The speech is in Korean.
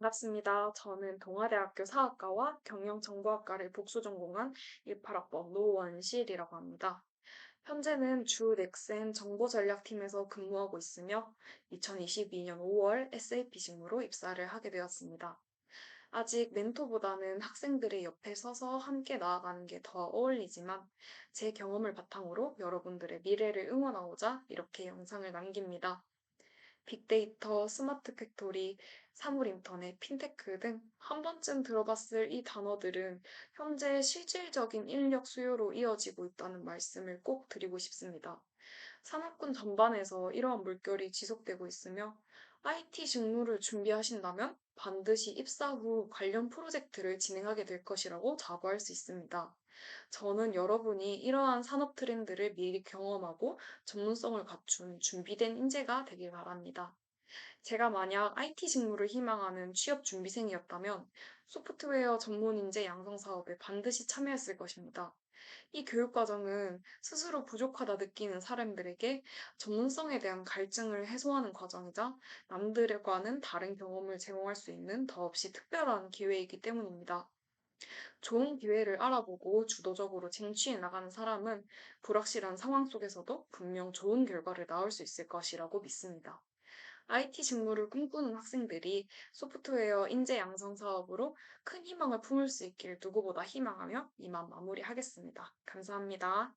반갑습니다. 저는 동아대학교 사학과와 경영정보학과를 복수 전공한 18학번 노원실이라고 합니다. 현재는 주 넥센 정보전략팀에서 근무하고 있으며 2022년 5월 SAP 직무로 입사를 하게 되었습니다. 아직 멘토보다는 학생들의 옆에 서서 함께 나아가는 게 더 어울리지만 제 경험을 바탕으로 여러분들의 미래를 응원하고자 이렇게 영상을 남깁니다. 빅데이터, 스마트 팩토리, 사물 인터넷, 핀테크 등 한 번쯤 들어봤을 이 단어들은 현재 실질적인 인력 수요로 이어지고 있다는 말씀을 꼭 드리고 싶습니다. 산업군 전반에서 이러한 물결이 지속되고 있으며 IT 직무를 준비하신다면 반드시 입사 후 관련 프로젝트를 진행하게 될 것이라고 자부할 수 있습니다. 저는 여러분이 이러한 산업 트렌드를 미리 경험하고 전문성을 갖춘 준비된 인재가 되길 바랍니다. 제가 만약 IT 직무를 희망하는 취업 준비생이었다면 소프트웨어 전문 인재 양성 사업에 반드시 참여했을 것입니다. 이 교육 과정은 스스로 부족하다 느끼는 사람들에게 전문성에 대한 갈증을 해소하는 과정이자 남들과는 다른 경험을 제공할 수 있는 더없이 특별한 기회이기 때문입니다. 좋은 기회를 알아보고 주도적으로 쟁취해 나가는 사람은 불확실한 상황 속에서도 분명 좋은 결과를 낳을 수 있을 것이라고 믿습니다. IT 직무를 꿈꾸는 학생들이 소프트웨어 인재 양성 사업으로 큰 희망을 품을 수 있길 누구보다 희망하며 이만 마무리하겠습니다. 감사합니다.